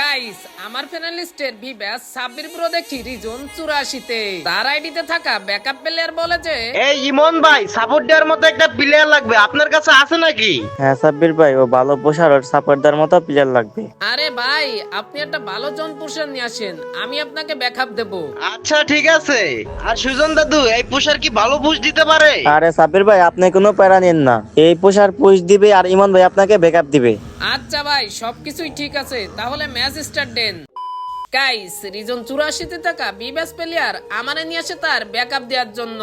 Guys আমার ফিনালিস্টের ভিভ্যাস সাব্বির ব্রো দেখছি রিজন চুরাশিতে। তার আইডিতে থাকা ব্যাকআপ প্লেয়ার বলে যে এই ইমন ভাই সাপোর্ট দেওয়ার মতো একটা প্লেয়ার লাগবে। আপনার কাছে আছে নাকি? হ্যাঁ সাব্বির ভাই ও ভালো পোশার ওর সাপোর্ট দেওয়ার মতো প্লেয়ার লাগবে। আরে ভাই আপনি একটা ভালো জন পুরুষের নিয়ে আসেন আমি আপনাকে ব্যাকআপ দেব। আচ্ছা ঠিক আছে। আর সুজন দাদু এই পোশার কি ভালো পুষ দিতে পারে? আরে সাব্বির ভাই আপনি কোনো প্যারা নিন না। এই পোষার পুষ দিবে আর ইমন ভাই আপনাকে ব্যাকআপ দিবে। আচ্ছা ভাই সবকিছুই ঠিক আছে তাহলে ম্যাচ স্টার্ট দেন। গাইস রিজন চুরাশিতে থাকা বিবেস প্লেয়ার আমারে নিয়ে আসে তার ব্যাকআপ দেওয়ার জন্য।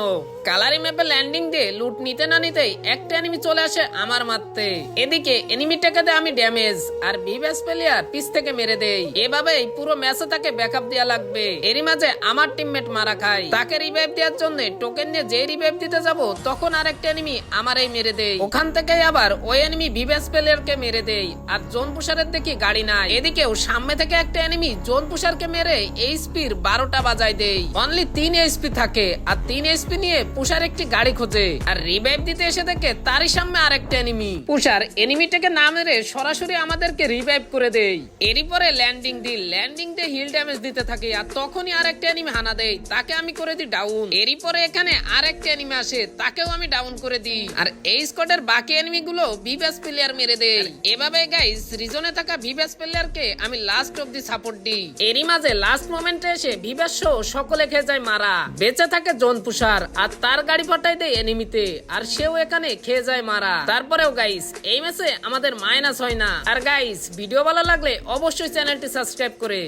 কালারি ম্যাপে ল্যান্ডিং দিয়ে লুট নিতে না নিতেই একটা এনিমি চলে আসে আমার মারতে। এদিকে এনিমিটাকে দেয় আমি ড্যামেজ আর বিবেস প্লেয়ার পিস থেকে মেরে দেই। এভাবেই পুরো ম্যাচে তাকে ব্যাকআপ দেওয়া লাগবে। এরই মাঝে আমার টিমমেট মারা খায়। তাকে রিভাইভ দেওয়ার জন্য টোকেন নিয়ে যে রিভাইভ দিতে যাব, তখন আরেকটা এনিমি আমারই মেরে দেই। ওখান থেকে আবার ওই এনিমি বিবেস প্লেয়ারকে মেরে দেই, আর জোন পুষারের দেখি গাড়ি নাই। এদিকেও সামনে থেকে একটা এনিমি জোন পুষারকে মেরে এইচপির বারোটা বাজায় দেই। অনলি তিন এইচপি থাকে, আর তিন এইচপি নিয়ে পুষার একটি গাড়ি খোঁজে। আর রিভাইভ দিতে এসে দেখে তারই সামনে আরেকটা এনিমি পুষার এনিমিটাকে না মেরে সরাসরি আমাদেরকে রিভাইভ করে দেই এরই পরে ল্যান্ডিং দিল ল্যান্ডিং দিয়ে হিল ড্যামেজ দিতে থাকে, আর তখনই আরেকটা এনিমি হানা দেই তাকে আমি করে দিই ডাউন এরই পরে এখানে আরেকটা এনিমি আসে, তাকেও আমি ডাউন করে দিই। আর এই স্কোয়াডের বাকি এনিমি গুলো বিবেস প্লেয়ার মেরে দেয়। এভাবে গাইস রিজনে থাকা বিবেস প্লেয়ারকে আমি লাস্ট অব দি সাপোর্ট দিই। এরই মাঝে লাস্ট মোমেন্টে এসে বিবেস সকলে খেয়ে যায় মারা। বেঁচে থাকে জোন পুষার আর তার গাড়ি পাঠাই দেয় এনিমিতে আর সেও এখানে খেয়ে যায় মারা। তারপরেও গাইস এই ম্যাচে আমাদের মাইনাস হয় না। আর গাইস ভিডিও ভালো লাগলে অবশ্যই চ্যানেলটি সাবস্ক্রাইব করে।